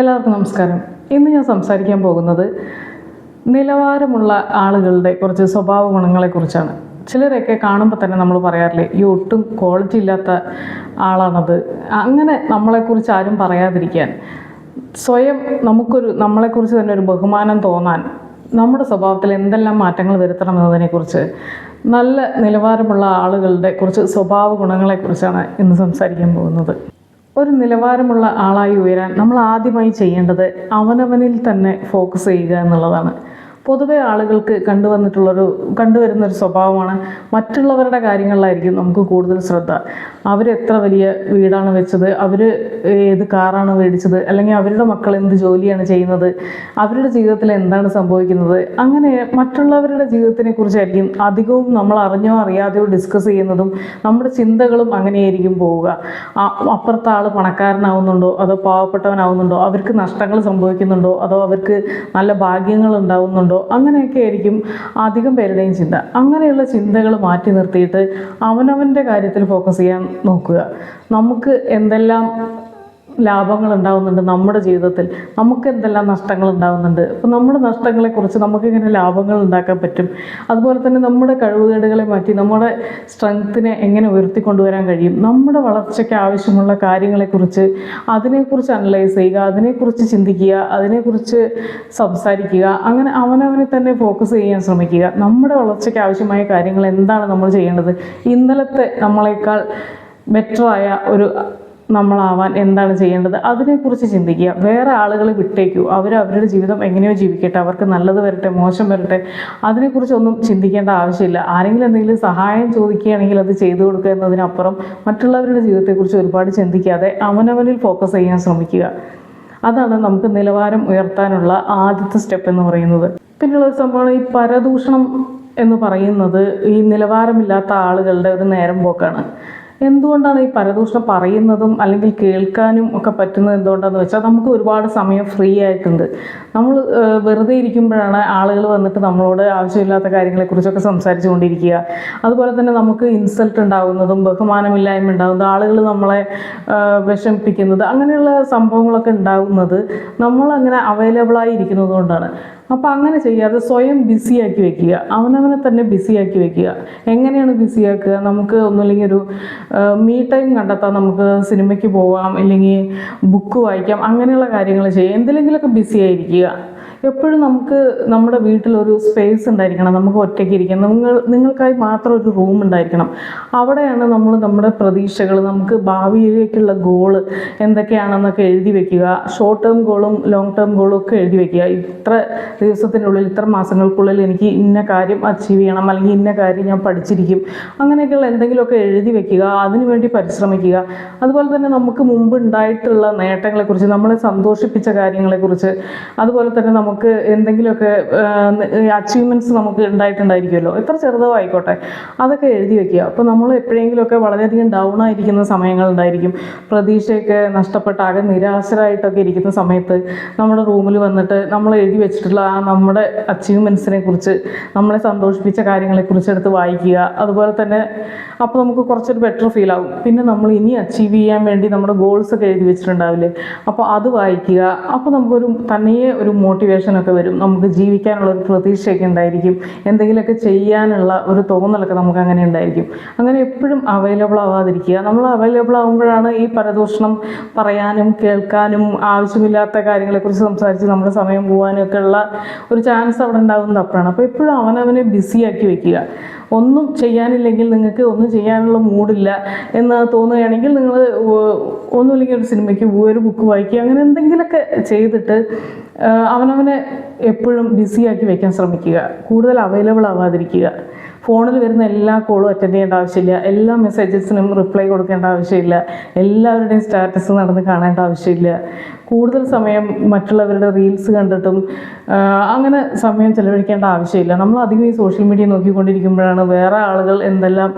എല്ലാവർക്കും നമസ്കാരം. ഇന്ന് ഞാൻ സംസാരിക്കാൻ പോകുന്നത് നിലവാരമുള്ള ആളുകളുടെ കുറച്ച് സ്വഭാവ ഗുണങ്ങളെക്കുറിച്ചാണ് ചിലരൊക്കെ കാണുമ്പോൾ തന്നെ നമ്മൾ പറയാറില്ലേ ഈ ഒട്ടും ക്വാളിറ്റി ഇല്ലാത്ത ആളാണത്. അങ്ങനെ നമ്മളെക്കുറിച്ച് ആരും പറയാതിരിക്കാൻ സ്വയം നമുക്കൊരു നമ്മളെക്കുറിച്ച് തന്നെ ഒരു ബഹുമാനം തോന്നാൻ നമ്മുടെ സ്വഭാവത്തിൽ എന്തെല്ലാം മാറ്റങ്ങൾ വരുത്തണം എന്നതിനെക്കുറിച്ച് നല്ല നിലവാരമുള്ള ആളുകളുടെ കുറച്ച് സ്വഭാവ ഗുണങ്ങളെക്കുറിച്ചാണ് ഇന്ന് സംസാരിക്കാൻ പോകുന്നത്. ഒരു നിലവാരമുള്ള ആളായി ഉയരാൻ നമ്മൾ ആദ്യമായി ചെയ്യേണ്ടത് അവനവനിൽ തന്നെ ഫോക്കസ് ചെയ്യുക എന്നുള്ളതാണ്. പൊതുവെ ആളുകൾക്ക് കണ്ടുവന്നിട്ടുള്ളൊരു കണ്ടുവരുന്ന ഒരു സ്വഭാവമാണ് മറ്റുള്ളവരുടെ കാര്യങ്ങളിലായിരിക്കും നമുക്ക് കൂടുതൽ ശ്രദ്ധ. അവരെത്ര വലിയ വീടാണ് വെച്ചത് അവർ ഏത് കാറാണ് മേടിച്ചത് അല്ലെങ്കിൽ അവരുടെ മക്കൾ എന്ത് ജോലിയാണ് ചെയ്യുന്നത് അവരുടെ ജീവിതത്തിൽ എന്താണ് സംഭവിക്കുന്നത് അങ്ങനെ മറ്റുള്ളവരുടെ ജീവിതത്തിനെ കുറിച്ചായിരിക്കും അധികവും നമ്മൾ അറിഞ്ഞോ അറിയാതെയോ ഡിസ്കസ് ചെയ്യുന്നതും നമ്മുടെ ചിന്തകളും അങ്ങനെയായിരിക്കും പോവുക. അപ്പുറത്തെ ആൾ പണക്കാരനാവുന്നുണ്ടോ അതോ പാവപ്പെട്ടവനാവുന്നുണ്ടോ അവർക്ക് നഷ്ടങ്ങൾ സംഭവിക്കുന്നുണ്ടോ അതോ അവർക്ക് നല്ല ഭാഗ്യങ്ങൾ ഉണ്ടാവുന്നുണ്ടോ അങ്ങനെയൊക്കെ ആയിരിക്കും അധികം പേരുടെയും ചിന്ത. അങ്ങനെയുള്ള ചിന്തകൾ മാറ്റി നിർത്തിയിട്ട് അവനവന്റെ കാര്യത്തിൽ ഫോക്കസ് ചെയ്യാൻ നോക്കുക. നമുക്ക് എന്തെല്ലാം ലാഭങ്ങൾ ഉണ്ടാവുന്നുണ്ട് നമ്മുടെ ജീവിതത്തിൽ. നമുക്ക് എന്തെല്ലാം നഷ്ടങ്ങൾ ഉണ്ടാവുന്നുണ്ട് അപ്പോൾ നമ്മുടെ നഷ്ടങ്ങളെക്കുറിച്ച് നമുക്ക് എങ്ങനെ ലാഭങ്ങൾ ഉണ്ടാക്കാൻ പറ്റും. അതുപോലെ തന്നെ നമ്മുടെ കഴിവുകേടുകളെ മാറ്റി നമ്മുടെ സ്ട്രെങ്ത്തിനെ എങ്ങനെ ഉയർത്തിക്കൊണ്ടുവരാൻ കഴിയും. നമ്മുടെ വളർച്ചയ്ക്ക് ആവശ്യമുള്ള കാര്യങ്ങളെക്കുറിച്ച് അതിനെക്കുറിച്ച് അനലൈസ് ചെയ്യുക അതിനെക്കുറിച്ച് ചിന്തിക്കുക അതിനെക്കുറിച്ച് സംസാരിക്കുക അങ്ങനെ അവനവനെ തന്നെ ഫോക്കസ് ചെയ്യാൻ ശ്രമിക്കുക. നമ്മുടെ വളർച്ചയ്ക്ക് ആവശ്യമായ കാര്യങ്ങൾ എന്താണ് നമ്മൾ ചെയ്യേണ്ടത്? ഇന്നലത്തെ നമ്മളെക്കാൾ ബെറ്ററായ ഒരു നമ്മളാവാൻ എന്താണ് ചെയ്യേണ്ടത്? അതിനെക്കുറിച്ച് ചിന്തിക്കുക. വേറെ ആളുകളെ വിട്ടേക്കൂ. അവർ അവരുടെ ജീവിതം എങ്ങനെയോ ജീവിക്കട്ടെ. അവർക്ക് നല്ലത് വരട്ടെ മോശം വരട്ടെ. അതിനെക്കുറിച്ചൊന്നും ചിന്തിക്കേണ്ട ആവശ്യമില്ല. ആരെങ്കിലും എന്തെങ്കിലും സഹായം ചോദിക്കുകയാണെങ്കിൽ അത് ചെയ്തു കൊടുക്കുക എന്നതിനപ്പുറം മറ്റുള്ളവരുടെ ജീവിതത്തെക്കുറിച്ച് ഒരുപാട് ചിന്തിക്കാതെ അവനവനിൽ ഫോക്കസ് ചെയ്യാൻ ശ്രമിക്കുക. അതാണ് നമുക്ക് നിലവാരം ഉയർത്താനുള്ള ആദ്യത്തെ സ്റ്റെപ്പ് എന്ന് പറയുന്നത്. പിന്നെയുള്ള സംഭവമാണ് ഈ പരദൂഷണം എന്ന് പറയുന്നത് ഈ നിലവാരമില്ലാത്ത ആളുകളുടെ ഒരു നേരം പോക്കാണ്. എന്തുകൊണ്ടാണ് ഈ പരദൂഷണം പറയുന്നതും അല്ലെങ്കിൽ കേൾക്കാനും ഒക്കെ പറ്റുന്നത് എന്തുകൊണ്ടാണെന്ന് വെച്ചാൽ നമുക്ക് ഒരുപാട് സമയം ഫ്രീ ആയിട്ടുണ്ട്. നമ്മൾ വെറുതെ ഇരിക്കുമ്പോഴാണ് ആളുകൾ വന്നിട്ട് നമ്മളോട് ആവശ്യമില്ലാത്ത കാര്യങ്ങളെക്കുറിച്ചൊക്കെ സംസാരിച്ചു കൊണ്ടിരിക്കുക. അതുപോലെ തന്നെ നമുക്ക് ഇൻസൾട്ട് ഉണ്ടാകുന്നതും ബഹുമാനമില്ലായ്മ ഉണ്ടാകുന്നതും ആളുകൾ നമ്മളെ വിഷമിപ്പിക്കുന്നത് അങ്ങനെയുള്ള സംഭവങ്ങളൊക്കെ ഉണ്ടാകുന്നത് നമ്മളങ്ങനെ അവൈലബിളായി ഇരിക്കുന്നത് കൊണ്ടാണ് അപ്പോൾ അങ്ങനെ ചെയ്യാതെ സ്വയം ബിസിയാക്കി വെക്കുക. അവനവനെ തന്നെ ബിസിയാക്കി വെക്കുക. എങ്ങനെയാണ് ബിസിയാക്കുക നമുക്ക് ഒന്നുമില്ലെങ്കിൽ ഒരു മീ ടൈം കണ്ടെത്താം നമുക്ക് സിനിമയ്ക്ക് പോവാം. ഇല്ലെങ്കിൽ ബുക്ക് വായിക്കാം. അങ്ങനെയുള്ള കാര്യങ്ങൾ ചെയ്യാം എന്തിലെങ്കിലുമൊക്കെ ബിസി ആയിരിക്കുക. എപ്പോഴും നമുക്ക് നമ്മുടെ വീട്ടിലൊരു സ്പേസ് ഉണ്ടായിരിക്കണം. നമുക്ക് ഒറ്റയ്ക്ക് ഇരിക്കണം. നിങ്ങൾ നിങ്ങൾക്കായി മാത്രം ഒരു റൂം ഉണ്ടായിരിക്കണം. അവിടെയാണ് നമ്മൾ നമ്മുടെ പ്രതീക്ഷകൾ നമുക്ക് ഭാവിയിലേക്കുള്ള ഗോൾ എന്തൊക്കെയാണെന്നൊക്കെ എഴുതി വെക്കുക. ഷോർട്ട് ടേം ഗോളും ലോങ് ടേം ഗോളും ഒക്കെ എഴുതി വെക്കുക. ഇത്ര ദിവസത്തിനുള്ളിൽ ഇത്ര മാസങ്ങൾക്കുള്ളിൽ എനിക്ക് ഇന്ന കാര്യം അച്ചീവ് ചെയ്യണം അല്ലെങ്കിൽ ഇന്ന കാര്യം ഞാൻ പഠിച്ചിരിക്കും. അങ്ങനെയൊക്കെയുള്ള എന്തെങ്കിലുമൊക്കെ എഴുതി വെക്കുക അതിനുവേണ്ടി പരിശ്രമിക്കുക. അതുപോലെ തന്നെ നമുക്ക് മുമ്പ് ഉണ്ടായിട്ടുള്ള നേട്ടങ്ങളെക്കുറിച്ച് നമ്മളെ സന്തോഷിപ്പിച്ച കാര്യങ്ങളെക്കുറിച്ച് അതുപോലെ തന്നെ നമുക്ക് എന്തെങ്കിലുമൊക്കെ അച്ചീവ്മെന്റ്സ് നമുക്ക് ഉണ്ടായിട്ടുണ്ടായിരിക്കുമല്ലോ. എത്ര ചെറുതോ ആയിക്കോട്ടെ. അതൊക്കെ എഴുതി വെക്കുക. അപ്പോൾ നമ്മൾ എപ്പോഴെങ്കിലുമൊക്കെ വളരെയധികം ഡൗൺ ആയിരിക്കുന്ന സമയങ്ങളുണ്ടായിരിക്കും പ്രതീക്ഷയൊക്കെ നഷ്ടപ്പെട്ട ആകെ നിരാശരായിട്ടൊക്കെ ഇരിക്കുന്ന സമയത്ത് നമ്മുടെ റൂമിൽ വന്നിട്ട് നമ്മൾ എഴുതി വെച്ചിട്ടുള്ള ആ നമ്മുടെ അച്ചീവ്മെന്റ്സിനെ കുറിച്ച് നമ്മളെ സന്തോഷിപ്പിച്ച കാര്യങ്ങളെക്കുറിച്ച് എടുത്ത് വായിക്കുക. അതുപോലെ തന്നെ അപ്പോൾ നമുക്ക് കുറച്ചൊരു ബെറ്റർ ഫീൽ ആകും പിന്നെ നമ്മൾ ഇനി അച്ചീവ് ചെയ്യാൻ വേണ്ടി നമ്മുടെ ഗോൾസ് ഒക്കെ എഴുതി വെച്ചിട്ടുണ്ടാവില്ലേ? അപ്പോൾ അത് വായിക്കുക. അപ്പോൾ നമുക്കൊരു തന്നെയേ ഒരു മോട്ടിവേഷൻ ഒക്കെ വരും. നമുക്ക് ജീവിക്കാനുള്ള ഒരു പ്രതീക്ഷയൊക്കെ ഉണ്ടായിരിക്കും. എന്തെങ്കിലുമൊക്കെ ചെയ്യാനുള്ള ഒരു തോന്നലൊക്കെ നമുക്ക് അങ്ങനെ ഉണ്ടായിരിക്കും. അങ്ങനെ എപ്പോഴും അവൈലബിൾ ആവാതിരിക്കുക. നമ്മൾ അവൈലബിൾ ആകുമ്പോഴാണ് ഈ പരദൂഷണം പറയാനും കേൾക്കാനും ആവശ്യമില്ലാത്ത കാര്യങ്ങളെക്കുറിച്ച് സംസാരിച്ച് നമ്മുടെ സമയം പോകാനും ഒക്കെ ഉള്ള ഒരു ചാൻസ് അവിടെ ഉണ്ടാകുന്നത് അപ്പോഴാണ്. അപ്പോൾ എപ്പോഴും അവനവനെ ബിസിയാക്കി വെക്കുക. ഒന്നും ചെയ്യാനില്ലെങ്കിൽ നിങ്ങൾക്ക് ഒന്നും ചെയ്യാനുള്ള മൂഡില്ല എന്ന് തോന്നുകയാണെങ്കിൽ നിങ്ങൾ ഒന്നുമില്ലെങ്കിൽ ഒരു സിനിമയ്ക്ക് പോകുക ഒരു ബുക്ക് വായിക്കുക അങ്ങനെ എന്തെങ്കിലുമൊക്കെ ചെയ്തിട്ട് ആ, അവനവനെ എപ്പോഴും ബിസിയാക്കി വെക്കാൻ ശ്രമിക്കുക. കൂടുതൽ അവൈലബിൾ ആവാതിരിക്കുക. ഫോണിൽ വരുന്ന എല്ലാ കോളും അറ്റൻഡ് ചെയ്യേണ്ട ആവശ്യമില്ല. എല്ലാ മെസ്സേജസിനും റിപ്ലൈ കൊടുക്കേണ്ട ആവശ്യമില്ല. എല്ലാവരുടെയും സ്റ്റാറ്റസ് നടന്ന് കാണേണ്ട ആവശ്യമില്ല. കൂടുതൽ സമയം മറ്റുള്ളവരുടെ റീൽസ് കണ്ടിട്ടും അങ്ങനെ സമയം ചെലവഴിക്കേണ്ട ആവശ്യമില്ല. നമ്മൾ അധികം ഈ സോഷ്യൽ മീഡിയ നോക്കിക്കൊണ്ടിരിക്കുമ്പോഴാണ് വേറെ ആളുകൾ എന്തെല്ലാം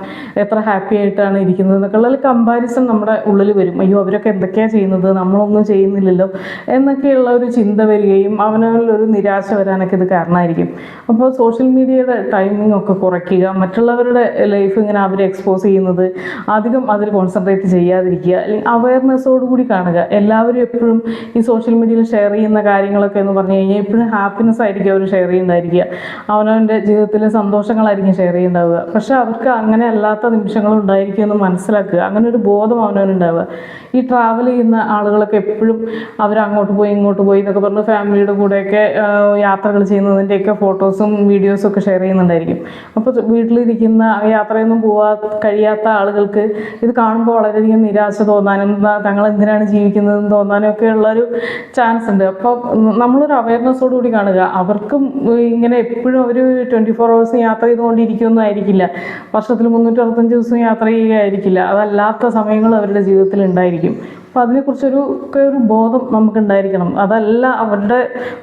എത്ര ഹാപ്പി ആയിട്ടാണ് ഇരിക്കുന്നത് എന്നൊക്കെയുള്ള കമ്പാരിസൺ നമ്മുടെ ഉള്ളിൽ വരും. അയ്യോ അവരൊക്കെ എന്തൊക്കെയാണ് ചെയ്യുന്നത്? നമ്മളൊന്നും ചെയ്യുന്നില്ലല്ലോ എന്നൊക്കെയുള്ള ഒരു ചിന്ത വരികയും അവനവരിലൊരു നിരാശ വരാനൊക്കെ ഇത് കാരണമായിരിക്കും. അപ്പോൾ സോഷ്യൽ മീഡിയയുടെ ടൈമിംഗ് ഒക്കെ കുറയ്ക്കുക മറ്റുള്ളവരുടെ ലൈഫ് ഇങ്ങനെ അവർ എക്സ്പോസ് ചെയ്യുന്നത് അധികം അതിൽ കോൺസെൻട്രേറ്റ് ചെയ്യാതിരിക്കുക അല്ലെങ്കിൽ അവയർനെസ്സോടുകൂടി കാണുക. എല്ലാവരും എപ്പോഴും ഈ സോഷ്യൽ മീഡിയയിൽ ഷെയർ ചെയ്യുന്ന കാര്യങ്ങളൊക്കെ എന്ന് പറഞ്ഞു കഴിഞ്ഞാൽ എപ്പോഴും ഹാപ്പിനെസ് ആയിരിക്കും അവർ ഷെയർ ചെയ്യുന്നതായിരിക്കുക. അവനവന്റെ ജീവിതത്തിലെ സന്തോഷങ്ങളായിരിക്കും ഷെയർ ചെയ്യുന്നുണ്ടാവുക. പക്ഷേ അവർക്ക് അങ്ങനെ അല്ലാത്ത നിമിഷങ്ങളും ഉണ്ടായിരിക്കും എന്ന് മനസ്സിലാക്കുക. അങ്ങനെ ഒരു ബോധം അവനവനുണ്ടാവുക. ഈ ട്രാവൽ ചെയ്യുന്ന ആളുകളൊക്കെ എപ്പോഴും അവർ അങ്ങോട്ട് പോയി ഇങ്ങോട്ട് പോയി എന്നൊക്കെ പറഞ്ഞ് ഫാമിലിയുടെ കൂടെയൊക്കെ യാത്രകൾ ചെയ്യുന്നതിന്റെയൊക്കെ ഫോട്ടോസും വീഡിയോസും ഒക്കെ ഷെയർ ചെയ്യുന്നുണ്ടായിരിക്കും. അപ്പോൾ വീട്ടിലിരിക്കുന്ന യാത്രയൊന്നും പോവാ കഴിയാത്ത ആളുകൾക്ക് ഇത് കാണുമ്പോൾ വളരെയധികം നിരാശ തോന്നാനും തങ്ങൾ എന്തിനാണ് ജീവിക്കുന്നതെന്ന് തോന്നാനും ഒക്കെ ഉള്ളൊരു ചാൻസ് ഉണ്ട്. അപ്പോൾ നമ്മളൊരു അവയർനെസ്സോടു കൂടി കാണുക. അവർക്കും ഇങ്ങനെ എപ്പോഴും ഒരു ട്വന്റി ഫോർ ഹവേഴ്സ് യാത്ര ചെയ്തുകൊണ്ടിരിക്കുകയൊന്നും ആയിരിക്കില്ല. വർഷത്തിൽ മുന്നൂറ്റി അറുപത്തഞ്ച് ദിവസം യാത്ര ചെയ്യുകയായിരിക്കില്ല. അതല്ലാത്ത സമയങ്ങൾ അവരുടെ ജീവിതത്തിൽ ഉണ്ടായിരിക്കും. അപ്പോൾ അതിനെക്കുറിച്ചൊരു ഒരു ബോധം നമുക്കുണ്ടായിരിക്കണം. അതല്ല അവരുടെ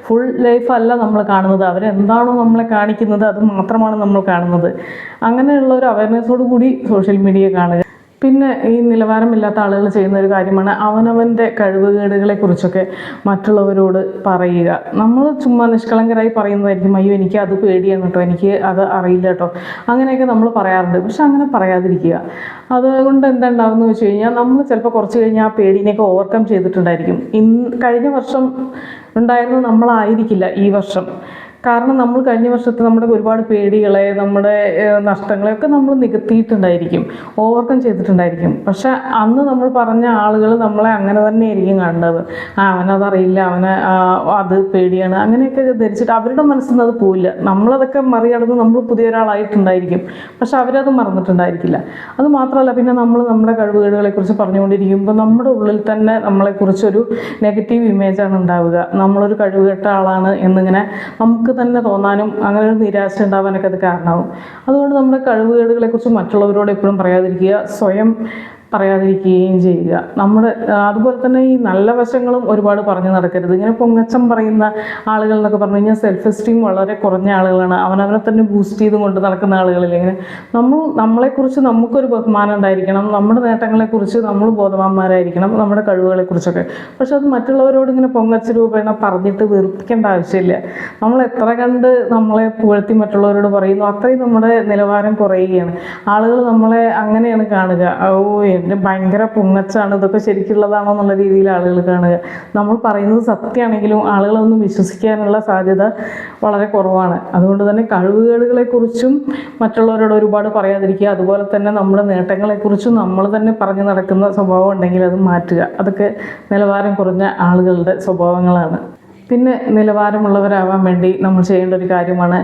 ഫുൾ ലൈഫ് അല്ല നമ്മൾ കാണുന്നത്. അവരെന്താണോ നമ്മളെ കാണിക്കുന്നത് അത് മാത്രമാണ് നമ്മൾ കാണുന്നത്. അങ്ങനെയുള്ള ഒരു അവയർനെസ്സോടു കൂടി സോഷ്യൽ മീഡിയ കാണുക. പിന്നെ ഈ നിലവാരമില്ലാത്ത ആളുകൾ ചെയ്യുന്ന ഒരു കാര്യമാണ് അവനവന്റെ കഴിവുകേടുകളെ കുറിച്ചൊക്കെ മറ്റുള്ളവരോട് പറയുക. നമ്മൾ ചുമ്മാ നിഷ്കളങ്കരായി പറയുന്നതായിരിക്കും അയ്യോ എനിക്ക് അത് പേടിയാണ് കേട്ടോ എനിക്ക് അത് അറിയില്ല കേട്ടോ. അങ്ങനെയൊക്കെ നമ്മൾ പറയാറുണ്ട്. പക്ഷെ അങ്ങനെ പറയാതിരിക്കുക. അതുകൊണ്ട് എന്താ ഉണ്ടാവുമെന്ന് വെച്ച് കഴിഞ്ഞാൽ നമ്മൾ ചിലപ്പോൾ കുറച്ച് കഴിഞ്ഞാൽ ആ പേടിനെയൊക്കെ ഓവർകം ചെയ്തിട്ടുണ്ടായിരിക്കും. ഇന്ന് കഴിഞ്ഞ വർഷം ഉണ്ടായിരുന്നത് നമ്മളായിരിക്കില്ല ഈ വർഷം. കാരണം നമ്മൾ കഴിഞ്ഞ വർഷത്തെ നമ്മുടെ ഒരുപാട് പേടികളെ നമ്മുടെ നഷ്ടങ്ങളെയൊക്കെ നമ്മൾ നികത്തിയിട്ടുണ്ടായിരിക്കും. ഓവർകം ചെയ്തിട്ടുണ്ടായിരിക്കും. പക്ഷെ അന്ന് നമ്മൾ പറഞ്ഞ ആളുകൾ നമ്മളെ അങ്ങനെ തന്നെ ആയിരിക്കും കണ്ടത് ആ അവനതറിയില്ല അവന് അത് പേടിയാണ് അങ്ങനെയൊക്കെ ധരിച്ചിട്ട് അവരുടെ മനസ്സിൽ നിന്ന് അത് പോവില്ല. നമ്മളതൊക്കെ മറികടന്ന് നമ്മൾ പുതിയ ഒരാളായിട്ടുണ്ടായിരിക്കും. പക്ഷെ അവരത് മറന്നിട്ടുണ്ടായിരിക്കില്ല. അത് മാത്രമല്ല പിന്നെ നമ്മൾ നമ്മുടെ കഴിവുകേടുകളെക്കുറിച്ച് പറഞ്ഞുകൊണ്ടിരിക്കുമ്പോൾ നമ്മുടെ ഉള്ളിൽ തന്നെ നമ്മളെക്കുറിച്ചൊരു നെഗറ്റീവ് ഇമേജാണ് ഉണ്ടാവുക. നമ്മളൊരു കഴിവുകെട്ട ആളാണ് എന്നിങ്ങനെ നമുക്ക് തന്നെ തോന്നാനും അങ്ങനെ ഒരു നിരാശ ഉണ്ടാവാനൊക്കെ അത് കാരണമാവും. അതുകൊണ്ട് നമ്മുടെ കഴിവുകേടുകളെക്കുറിച്ച് മറ്റുള്ളവരോട് എപ്പോഴും പറയാതിരിക്കുക. സ്വയം പറയാതിരിക്കുകയും ചെയ്യുക. നമ്മൾ അതുപോലെ തന്നെ ഈ നല്ല വശങ്ങളും ഒരുപാട് പറഞ്ഞു നടക്കരുത്. ഇങ്ങനെ പൊങ്ങച്ചം പറയുന്ന ആളുകൾ എന്നൊക്കെ പറഞ്ഞു കഴിഞ്ഞാൽ സെൽഫ് എസ്റ്റീം വളരെ കുറഞ്ഞ ആളുകളാണ്. അവനവനെ തന്നെ ബൂസ്റ്റ് ചെയ്ത് കൊണ്ട് നടക്കുന്ന ആളുകളിൽ ഇങ്ങനെ നമ്മൾ നമ്മളെക്കുറിച്ച് നമുക്കൊരു ബഹുമാനം ഉണ്ടായിരിക്കണം. നമ്മുടെ നേട്ടങ്ങളെക്കുറിച്ച് നമ്മൾ ബോധവാന്മാരായിരിക്കണം. നമ്മുടെ കഴിവുകളെക്കുറിച്ചൊക്കെ. പക്ഷെ അത് മറ്റുള്ളവരോട് ഇങ്ങനെ പൊങ്ങച്ച രൂപേണ പറഞ്ഞിട്ട് വെറുപ്പിക്കേണ്ട ആവശ്യമില്ല. നമ്മൾ എത്ര കണ്ട് നമ്മളെ പുകഴ്ത്തി മറ്റുള്ളവരോട് പറയുന്നു അത്രയും നമ്മുടെ നിലവാരം കുറയുകയാണ്. ആളുകൾ നമ്മളെ അങ്ങനെയാണ് കാണുക. ഓ എന്റെ ഭയങ്കര പൊങ്ങച്ചാണ് ഇതൊക്കെ ശരിക്കുള്ളതാണോ എന്നുള്ള രീതിയിൽ ആളുകൾ കാണുക. നമ്മൾ പറയുന്നത് സത്യമാണെങ്കിലും ആളുകളൊന്നും വിശ്വസിക്കാനുള്ള സാധ്യത വളരെ കുറവാണ്. അതുകൊണ്ട് തന്നെ കഴിവുകേടുകളെക്കുറിച്ചും മറ്റുള്ളവരോട് ഒരുപാട് പറയാതിരിക്കുക. അതുപോലെ തന്നെ നമ്മുടെ നേട്ടങ്ങളെക്കുറിച്ചും നമ്മൾ തന്നെ പറഞ്ഞു നടക്കുന്ന സ്വഭാവം ഉണ്ടെങ്കിൽ അത് മാറ്റുക. അതൊക്കെ നിലവാരം കുറഞ്ഞ ആളുകളുടെ സ്വഭാവങ്ങളാണ്. പിന്നെ നിലവാരമുള്ളവരാവാൻ വേണ്ടി നമ്മൾ ചെയ്യേണ്ട ഒരു കാര്യമാണ്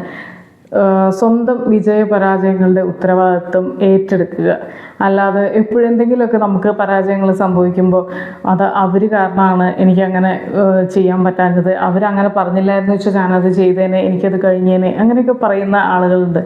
സ്വന്തം വിജയ പരാജയങ്ങളുടെ ഉത്തരവാദിത്വം ഏറ്റെടുക്കുക. അല്ലാതെ എപ്പോഴെന്തെങ്കിലുമൊക്കെ നമുക്ക് പരാജയങ്ങൾ സംഭവിക്കുമ്പോൾ അത് അവർ കാരണമാണ് എനിക്കങ്ങനെ ചെയ്യാൻ പറ്റാഞ്ഞത്. അവരങ്ങനെ പറഞ്ഞില്ലായിരുന്നു വെച്ചാൽ ഞാനത് ചെയ്തേനെ എനിക്കത് കഴിഞ്ഞേനെ അങ്ങനെയൊക്കെ പറയുന്ന ആളുകളുണ്ട്.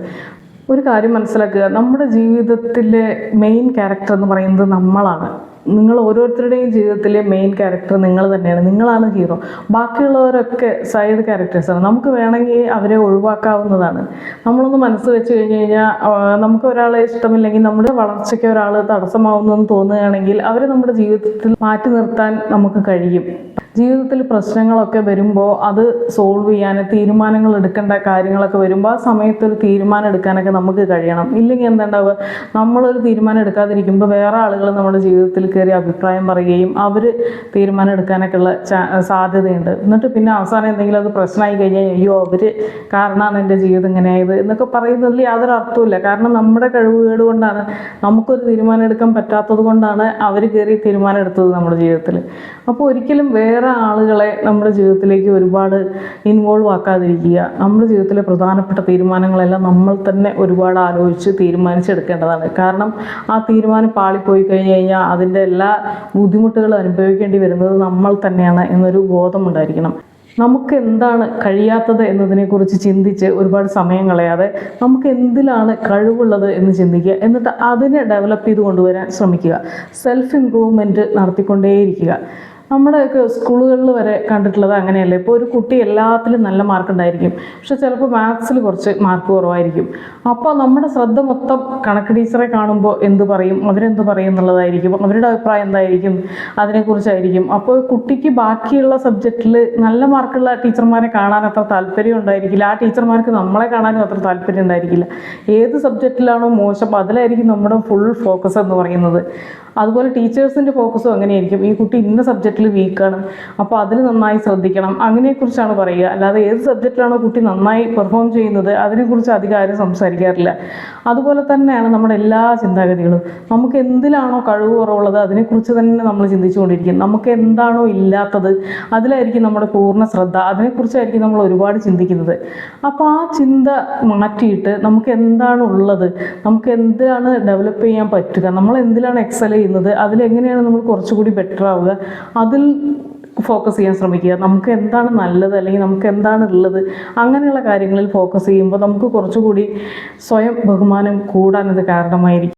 ഒരു കാര്യം മനസ്സിലാക്കുക. നമ്മുടെ ജീവിതത്തിലെ മെയിൻ ക്യാരക്ടർ എന്ന് പറയുന്നത് നമ്മളാണ്. നിങ്ങൾ ഓരോരുത്തരുടെയും ജീവിതത്തിലെ മെയിൻ ക്യാരക്ടർ നിങ്ങൾ തന്നെയാണ്. നിങ്ങളാണ് ഹീറോ ബാക്കിയുള്ളവരൊക്കെ സൈഡ് ക്യാരക്ടേഴ്സാണ് നമുക്ക് വേണമെങ്കിൽ അവരെ ഒഴിവാക്കാവുന്നതാണ്. നമ്മളൊന്ന് മനസ്സ് വെച്ച് കഴിഞ്ഞ് കഴിഞ്ഞാൽ നമുക്ക് ഒരാളെ ഇഷ്ടമില്ലെങ്കിൽ നമ്മുടെ വളർച്ചയ്ക്ക് ഒരാൾ തടസ്സമാവുന്നു എന്ന് തോന്നുകയാണെങ്കിൽ അവരെ നമ്മുടെ ജീവിതത്തിൽ മാറ്റി നിർത്താൻ നമുക്ക് കഴിയും. ജീവിതത്തിൽ പ്രശ്നങ്ങളൊക്കെ വരുമ്പോൾ അത് സോൾവ് ചെയ്യാൻ തീരുമാനങ്ങൾ എടുക്കേണ്ട കാര്യങ്ങളൊക്കെ വരുമ്പോൾ ആ സമയത്ത് ഒരു തീരുമാനം എടുക്കാനൊക്കെ നമുക്ക് കഴിയണം. ഇല്ലെങ്കിൽ എന്തുണ്ടാവുക? നമ്മളൊരു തീരുമാനം എടുക്കാതിരിക്കുമ്പോൾ വേറെ ആളുകൾ നമ്മുടെ ജീവിതത്തിൽ കയറി അഭിപ്രായം പറയുകയും അവർ തീരുമാനം എടുക്കാനൊക്കെ ഉള്ള സാധ്യതയുണ്ട്. എന്നിട്ട് പിന്നെ അവസാനം എന്തെങ്കിലും അത് പ്രശ്നമായി കഴിഞ്ഞാൽ അയ്യോ അവർ കാരണമാണ് എന്റെ ജീവിതം ഇങ്ങനെയായത് എന്നൊക്കെ പറയുന്നതിൽ യാതൊരു അർത്ഥമില്ല കാരണം നമ്മുടെ കഴിവുകേട് കൊണ്ടാണ് നമുക്കൊരു തീരുമാനം എടുക്കാൻ പറ്റാത്തത് കൊണ്ടാണ് അവർ കയറി തീരുമാനം എടുത്തത് നമ്മുടെ ജീവിതത്തിൽ അപ്പോൾ ഒരിക്കലും വേറെ ആളുകളെ നമ്മുടെ ജീവിതത്തിലേക്ക് ഒരുപാട് ഇൻവോൾവ് ആക്കാതിരിക്കുക. നമ്മുടെ ജീവിതത്തിലെ പ്രധാനപ്പെട്ട തീരുമാനങ്ങളെല്ലാം നമ്മൾ തന്നെ ഒരുപാട് ആലോചിച്ച് തീരുമാനിച്ചെടുക്കേണ്ടതാണ്. കാരണം ആ തീരുമാനം പാളിപ്പോയി കഴിഞ്ഞ് കഴിഞ്ഞാൽ അതിന്റെ എല്ലാ ബുദ്ധിമുട്ടുകളും അനുഭവിക്കേണ്ടി വരുന്നത് നമ്മൾ തന്നെയാണ് എന്നൊരു ബോധമുണ്ടായിരിക്കണം നമുക്ക് എന്താണ് കഴിയാത്തത് എന്നതിനെക്കുറിച്ച് ചിന്തിച്ച് ഒരുപാട് സമയം കളയാതെ നമുക്ക് എന്തിലാണ് കഴിവുള്ളത് എന്ന് ചിന്തിക്കുക. എന്നിട്ട് അതിനെ ഡെവലപ്പ് ചെയ്ത് കൊണ്ടുവരാൻ ശ്രമിക്കുക. സെൽഫ് ഇമ്പ്രൂവ്മെന്റ് നടത്തിക്കൊണ്ടേയിരിക്കുക. നമ്മുടെയൊക്കെ സ്കൂളുകളിൽ വരെ കണ്ടിട്ടുള്ളത് അങ്ങനെയല്ലേ? ഇപ്പോൾ ഒരു കുട്ടി എല്ലാത്തിലും നല്ല മാർക്ക് ഉണ്ടായിരിക്കും. പക്ഷെ ചിലപ്പോൾ മാത്സിൽ കുറച്ച് മാർക്ക് കുറവായിരിക്കും. അപ്പോൾ നമ്മുടെ ശ്രദ്ധ മൊത്തം കണക്ക് ടീച്ചറെ കാണുമ്പോൾ എന്ത് പറയും? അവരെന്ത് പറയും എന്നുള്ളതായിരിക്കും. അവരുടെ അഭിപ്രായം എന്തായിരിക്കും? അതിനെക്കുറിച്ചായിരിക്കും. അപ്പോൾ കുട്ടിക്ക് ബാക്കിയുള്ള സബ്ജക്റ്റിൽ നല്ല മാർക്കുള്ള ടീച്ചർമാരെ കാണാൻ അത്ര താല്പര്യം ഉണ്ടായിരിക്കില്ല. ആ ടീച്ചർമാർക്ക് നമ്മളെ കാണാനും അത്ര താല്പര്യം ഉണ്ടായിരിക്കില്ല. ഏത് സബ്ജക്റ്റിലാണോ മോശം അതിലായിരിക്കും നമ്മുടെ ഫുൾ ഫോക്കസ് എന്ന് പറയുന്നത്. അതുപോലെ ടീച്ചേഴ്സിന്റെ ഫോക്കസും അങ്ങനെയായിരിക്കും. ഈ കുട്ടി ഇന്ന സബ്ജക്റ്റിൽ സബ്ജക്റ്റിൽ വീക്കാണ്. അപ്പോൾ അതിൽ നന്നായി ശ്രദ്ധിക്കണം. അങ്ങനെയെക്കുറിച്ചാണ് പറയുക. അല്ലാതെ ഏത് സബ്ജക്റ്റിലാണോ കുട്ടി നന്നായി പെർഫോം ചെയ്യുന്നത് അതിനെക്കുറിച്ച് അധികം ആരും സംസാരിക്കാറില്ല. അതുപോലെ തന്നെയാണ് നമ്മുടെ എല്ലാ ചിന്താഗതികളും. നമുക്ക് എന്തിലാണോ കഴിവ് കുറവുള്ളത് അതിനെക്കുറിച്ച് തന്നെ നമ്മൾ ചിന്തിച്ചുകൊണ്ടിരിക്കും. നമുക്ക് എന്താണോ ഇല്ലാത്തത് അതിലായിരിക്കും നമ്മുടെ പൂർണ ശ്രദ്ധ. അതിനെക്കുറിച്ചായിരിക്കും നമ്മൾ ഒരുപാട് ചിന്തിക്കുന്നത്. അപ്പോൾ ആ ചിന്ത മാറ്റിയിട്ട് നമുക്ക് എന്താണ് ഉള്ളത് നമുക്ക് എന്തിലാണ് ഡെവലപ്പ് ചെയ്യാൻ പറ്റുക? നമ്മൾ എന്തിലാണ് എക്സൽ ചെയ്യുന്നത്? അതിലെങ്ങനെയാണ് നമ്മൾ കുറച്ചുകൂടി ബെറ്റർ ആവുക? അതിൽ ഫോക്കസ് ചെയ്യാൻ ശ്രമിക്കുക. നമുക്ക് എന്താണ് നല്ലത്? അല്ലെങ്കിൽ നമുക്ക് എന്താണ് ഉള്ളത്? അങ്ങനെയുള്ള കാര്യങ്ങളിൽ ഫോക്കസ് ചെയ്യുമ്പോൾ നമുക്ക് കുറച്ചുകൂടി സ്വയം ബഹുമാനം കൂടാൻ ഇത് കാരണമായിരിക്കും.